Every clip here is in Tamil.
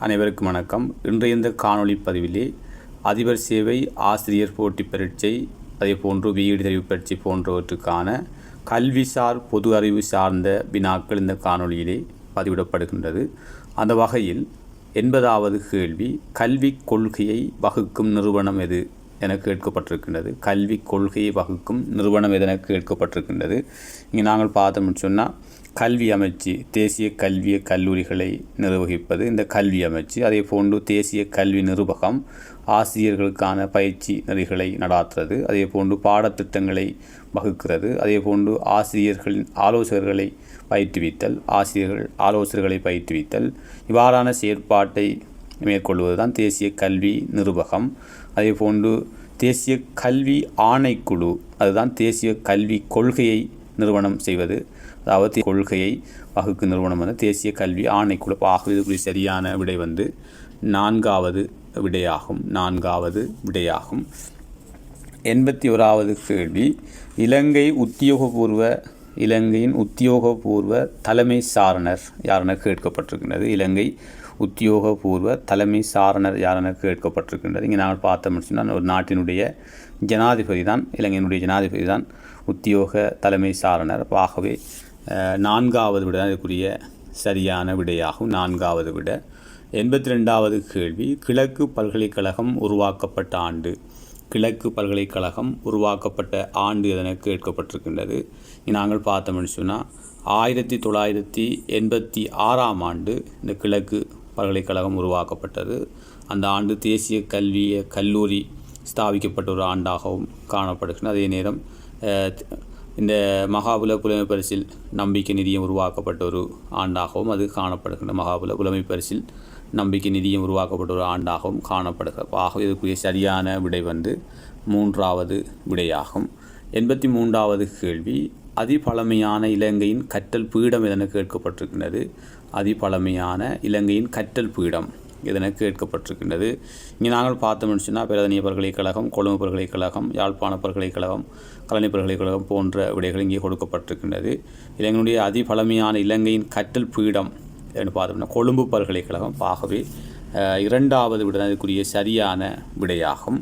அனைவருக்கும் வணக்கம். இன்றைய இந்த காணொளி பதிவிலே அதிபர் சேவை ஆசிரியர் போட்டி பரீட்சை அதே போன்று வீடு தெரிவு பரீட்சை போன்றவற்றுக்கான கல்விசார் பொது அறிவு சார்ந்த வினாக்கள் இந்த காணொளியிலே பதிவிடப்படுகின்றது. அந்த வகையில் எண்பதாவது கேள்வி கல்விக் கொள்கையை வகுக்கும் நிறுவனம் எது? என கேட்கப்பட்டிருக்கின்றது. கல்விக் கொள்கையை வகுக்கும் நிறுவனம் எதென கேட்கப்பட்டிருக்கின்றது. இங்கே நாங்கள் பார்த்தோம்னு சொன்னால் கல்வி அமைச்சு தேசிய கல்விய கல்லூரிகளை நிர்வகிப்பது இந்த கல்வி அமைச்சு அதே போன்று தேசிய கல்வி நிர்வாகம் ஆசிரியர்களுக்கான பயிற்சி நெறிகளை நடாத்துறது அதே போன்று பாடத்திட்டங்களை வகுக்கிறது அதே போன்று ஆசிரியர்களின் ஆலோசகர்களை பயிற்றுவித்தல் ஆசிரியர்கள் ஆலோசகர்களை பயிற்றுவித்தல் இவ்வாறான செயற்பாட்டை மேற்கொள்வது தான் தேசிய கல்வி நிர்வாகம் அதே போன்று தேசிய கல்வி ஆணைக்குழு அதுதான் தேசிய கல்வி கொள்கையை நிறுவனம் செய்வது. அதாவது கொள்கையை வகுக்கு நிறுவனம் வந்து தேசிய கல்வி ஆணைக்குழு. ஆகவே இதுக்குரிய சரியான விடை வந்து நான்காவது விடையாகும். நான்காவது விடையாகும். எண்பத்தி ஓராவது கேள்வி இலங்கை உத்தியோகபூர்வ இலங்கையின் உத்தியோகபூர்வ தலைமை சாரணர் யாரென கேட்கப்பட்டிருக்கின்றது. இலங்கை உத்தியோகபூர்வ தலைமை சாரணர் யாரென கேட்கப்பட்டிருக்கின்றது. இங்கே நாங்கள் பார்த்தோம்னு சொன்னால் ஒரு நாட்டினுடைய ஜனாதிபதி தான் இலங்கையினுடைய ஜனாதிபதி தான் உத்தியோக தலைமை சாரணர் ஆகவே நான்காவது விட இதுக்குரிய சரியான விடையாகும். நான்காவது விட. எண்பத்தி ரெண்டாவது கேள்வி கிழக்கு பல்கலைக்கழகம் உருவாக்கப்பட்ட ஆண்டு. கிழக்கு பல்கலைக்கழகம் உருவாக்கப்பட்ட ஆண்டு என கேட்கப்பட்டிருக்கின்றது. நாங்கள் பார்த்தோம்னு சொன்னால் ஆயிரத்தி தொள்ளாயிரத்தி எண்பத்தி ஆறாம் ஆண்டு இந்த கிழக்கு பல்கலைக்கழகம் உருவாக்கப்பட்டது. அந்த ஆண்டு தேசிய கல்விய கல்லூரி ஸ்தாபிக்கப்பட்ட ஒரு ஆண்டாகவும் காணப்படுகின்றன அதே நேரம் இந்த மகாபுல புலமை பரிசில் நம்பிக்கை நிதியம் உருவாக்கப்பட்ட ஒரு ஆண்டாகவும் அது காணப்படுகின்ற மகாபுல புலமை பரிசில் நம்பிக்கை நிதியம் உருவாக்கப்பட்ட ஒரு ஆண்டாகவும் காணப்படுகிறது. ஆகவே இதுக்குரிய சரியான விடை வந்து மூன்றாவது விடையாகும். எண்பத்தி மூன்றாவது கேள்வி அதிபழமையான இலங்கையின் கற்றல் பீடம் எதென கேட்கப்பட்டிருக்கின்றது? அதிபழமையான இலங்கையின் கற்றல் பீடம் இதென கேட்கப்பட்டிருக்கின்றது? இங்கே நாங்கள் பார்த்தோம்னு சொன்னால் பேரதனிய பல்கலைக்கழகம் கொழும்பு பல்கலைக்கழகம் யாழ்ப்பாண பல்கலைக்கழகம் கலனி பல்கலைக்கழகம் போன்ற விடைகள் இங்கே கொடுக்கப்பட்டிருக்கின்றது. இலங்கையினுடைய அதிபழமையான இலங்கையின் கற்றல் பீடம் என்று பார்த்தோம்னா கொழும்பு பல்கலைக்கழகம் ஆகவே இரண்டாவது விட அதுக்குரிய சரியான விடையாகும்.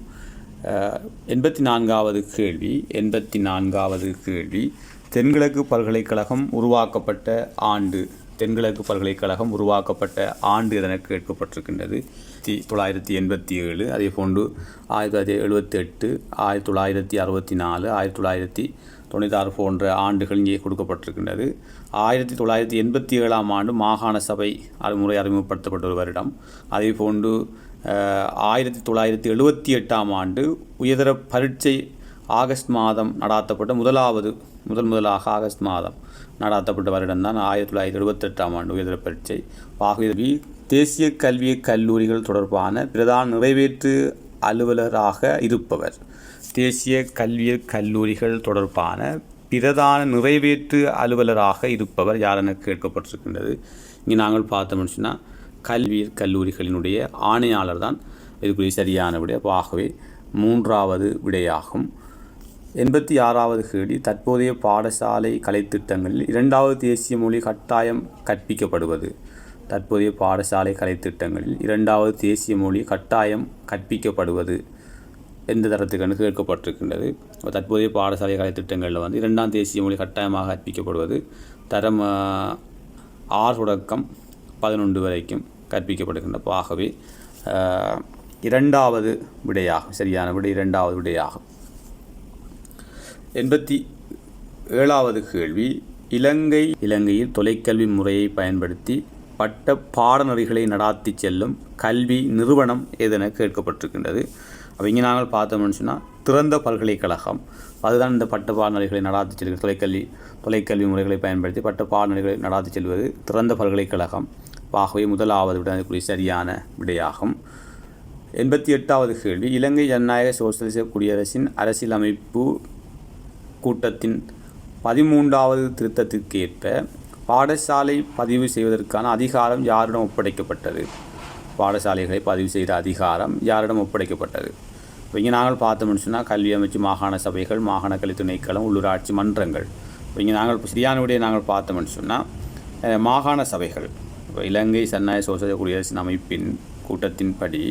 எண்பத்தி நான்காவது கேள்வி எண்பத்தி நான்காவது கேள்வி. தென்கிழக்கு பல்கலைக்கழகம் உருவாக்கப்பட்ட ஆண்டு தென்கிழக்கு பல்கலைக்கழகம் உருவாக்கப்பட்ட ஆண்டு என கேட்கப்பட்டிருக்கின்றது. தி தொள்ளாயிரத்தி எண்பத்தி ஏழு அதே போன்று ஆயிரத்தி தொள்ளாயிரத்தி எழுபத்தி எட்டு ஆயிரத்தி தொள்ளாயிரத்தி அறுபத்தி நாலு ஆயிரத்தி தொள்ளாயிரத்தி தொண்ணூத்தாறு போன்ற ஆண்டுகள் இங்கே கொடுக்கப்பட்டிருக்கின்றது. ஆயிரத்தி தொள்ளாயிரத்தி எண்பத்தி ஏழாம் ஆண்டு மாகாண சபை அறிமுறை அறிமுகப்படுத்தப்பட்ட ஒரு வருடம். அதே போன்று ஆயிரத்தி தொள்ளாயிரத்தி எழுபத்தி எட்டாம் ஆண்டு உயர்தர பரீட்சை ஆகஸ்ட் மாதம் நடாத்தப்பட்ட முதலாவது முதல் முதலாக ஆகஸ்ட் மாதம் நடாத்தப்பட்ட வருடம் தான் ஆயிரத்தி தொள்ளாயிரத்தி எழுபத்தெட்டாம் ஆண்டு உயர்தர பரீட்சை. ஆகியவை தேசிய கல்வி கல்லூரிகள் தொடர்பான பிரதான நிறைவேற்று அலுவலராக இருப்பவர். தேசிய கல்வி கல்லூரிகள் தொடர்பான பிரதான நிறைவேற்று அலுவலராக இருப்பவர் யார் என கேட்கப்பட்டிருக்கின்றது. இங்கே நாங்கள் பார்த்தோம்னு சொன்னால் கல்வி கல்லூரிகளினுடைய ஆணையாளர் தான். இதுக்குரிய சரியான விடை. ஆகவே மூன்றாவது விடையாகும். எண்பத்தி ஆறாவது கேள்வி தற்போதைய பாடசாலை கலைத்திட்டங்களில் இரண்டாவது தேசிய மொழி கட்டாயம் கற்பிக்கப்படுவது. தற்போதைய பாடசாலை கலைத்திட்டங்களில் இரண்டாவது தேசிய மொழி கட்டாயம் கற்பிக்கப்படுவது. எந்த தரத்துக்கு கேட்கப்பட்டிருக்கின்றது தற்போதைய பாடசாலை கலை திட்டங்களில் வந்து இரண்டாம் தேசிய மொழி கட்டாயமாக கற்பிக்கப்படுவது தரம் ஆறு தொடக்கம் பதினொன்று வரைக்கும் கற்பிக்கப்படுகின்ற ஆகவே ஆஹ், இரண்டாவது விடையாகும். சரியான விடை இரண்டாவது விடையாகும். எண்பத்தி ஏழாவது கேள்வி. இலங்கை இலங்கையில் தொலைக்கல்வி முறையை பயன்படுத்தி பட்ட பாடநெறிகளை நடாத்தி செல்லும் கல்வி நிறுவனம் எதென கேட்கப்பட்டிருக்கின்றது? அப்போ இங்கே நாங்கள் பார்த்தோம்னு சொன்னால் திறந்த பல்கலைக்கழகம். அதுதான் இந்த பட்ட பாடநெறிகளை நடாத்தி செல்கிற தொலைக்கல்வி தொலைக்கல்வி முறைகளை பயன்படுத்தி பட்ட பாடநெறிகளை நடாத்தி செல்வது திறந்த பல்கலைக்கழகம். ஆகவே முதலாவது விடக்கூடிய சரியான விடையாகும். எண்பத்தி எட்டாவது கேள்வி இலங்கை ஜனநாயக சோசியலிச குடியரசின் அரசியலமைப்பு கூட்டத்தின் பதிமூன்றாவது திருத்தத்திற்கேற்ப பாடசாலை பதிவு செய்வதற்கான அதிகாரம் யாரிடம் ஒப்படைக்கப்பட்டது? பாடசாலைகளை பதிவு செய்த அதிகாரம் யாரிடம் ஒப்படைக்கப்பட்டது? இப்போ இங்கே நாங்கள் பார்த்தோம்னு சொன்னால் கல்வி அமைச்சு மாகாண சபைகள் மாகாண கல்வி துணைக்களம் உள்ளூராட்சி மன்றங்கள். இப்போ இங்கே நாங்கள் சரியான விடையை நாங்கள் பார்த்தோம்னு சொன்னால் மாகாண சபைகள். இப்போ இலங்கை சன்னாய சோசக குடியரசின் அமைப்பின் கூட்டத்தின்படி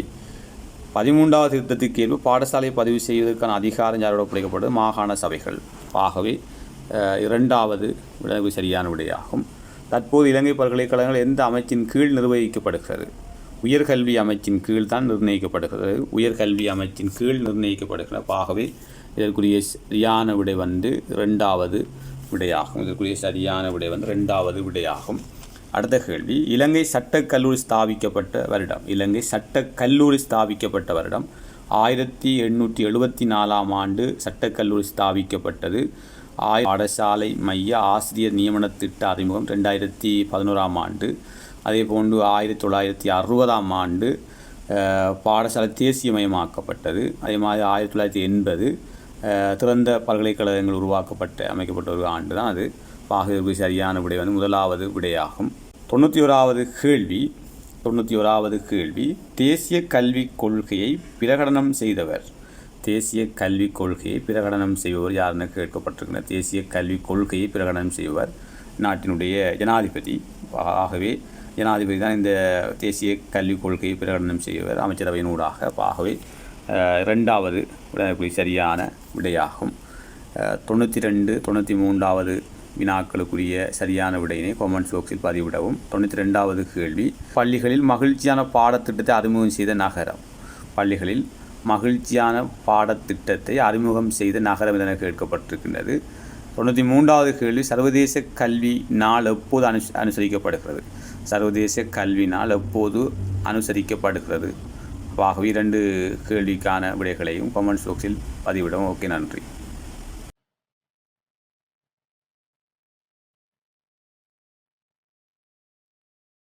பதிமூன்றாவது திருத்தத்துக்கு ஏற்ப பாடசாலை பதிவு செய்வதற்கான அதிகாரம் யாரோட ஒப்படைக்கப்பட்டது? மாகாண சபைகள். ஆகவே இரண்டாவது விடவு சரியான விடையாகும் தற்போது இலங்கை பல்கலைக்கழகங்கள் எந்த அமைச்சின் கீழ் நிர்வகிக்கப்படுகிறது? உயர்கல்வி அமைச்சின் கீழ் தான் நிர்ணயிக்கப்படுகிறது. உயர்கல்வி அமைச்சின் கீழ் நிர்ணயிக்கப்படுகிறது ஆகவே இதற்குரிய சரியான விடை வந்து ரெண்டாவது விடையாகும். இதற்குரிய சரியான விடை வந்து ரெண்டாவது விடையாகும். அடுத்த கேள்வி இலங்கை சட்டக் கல்லூரி ஸ்தாபிக்கப்பட்ட வருடம். இலங்கை சட்டக் கல்லூரி ஸ்தாபிக்கப்பட்ட வருடம் ஆயிரத்தி எண்ணூற்றி எழுபத்தி நாலாம் ஆண்டு சட்டக் கல்லூரி ஸ்தாபிக்கப்பட்டது. ஆய் பாடசாலை மைய ஆசிரியர் நியமன திட்ட அறிமுகம் ரெண்டாயிரத்தி பதினோராம் ஆண்டு. அதே போன்று ஆயிரத்தி தொள்ளாயிரத்தி அறுபதாம் ஆண்டு பாடசாலை தேசியமயமாக்கப்பட்டது அதே மாதிரி ஆயிரத்தி தொள்ளாயிரத்தி எண்பது திறந்த பல்கலைக்கழகங்கள் உருவாக்கப்பட்ட அமைக்கப்பட்ட ஒரு ஆண்டு தான் அது பாகுதற்கு சரியான விடை வந்து முதலாவது விடையாகும். தொண்ணூற்றி ஓராவது கேள்வி தொண்ணூற்றி ஓராவது கேள்வி தேசிய கல்விக் கொள்கையை பிரகடனம் செய்தவர். தேசிய கல்விக் கொள்கையை பிரகடனம் செய்பவர் யாருன்னு கேட்கப்பட்டிருக்கிறார் தேசிய கல்விக் கொள்கையை பிரகடனம் செய்வர் நாட்டினுடைய ஜனாதிபதி. ஆகவே ஜனாதிபதி தான் இந்த தேசிய கல்விக் கொள்கையை பிரகடனம் செய்வர் அமைச்சரவையின் ஊடாக ஆகவே ரெண்டாவது இரண்டாவது சரியான விடையாகும். தொண்ணூற்றி ரெண்டு தொண்ணூற்றி மூன்றாவது வினாக்களுக்குரிய சரியான விடையினை கொமெண்ட்ஸ் பாக்ஸில் பதிவிடவும். தொண்ணூற்றி ரெண்டாவது கேள்வி பள்ளிகளில் மகிழ்ச்சியான பாடத்திட்டத்தை அறிமுகம் செய்த நகரம். பள்ளிகளில் மகிழ்ச்சியான பாடத்திட்டத்தை அறிமுகம் செய்த நகரம் என கேட்கப்பட்டிருக்கின்றது. தொண்ணூற்றி மூன்றாவது கேள்வி சர்வதேச கல்வி நாள் எப்போது அனு அனுசரிக்கப்படுகிறது? சர்வதேச கல்வி நாள் எப்போது அனுசரிக்கப்படுகிறது? ஆகவே இரண்டு கேள்விக்கான விடைகளையும் கமெண்ட் பாக்ஸில் பதிவிடவும். ஓகே நன்றி.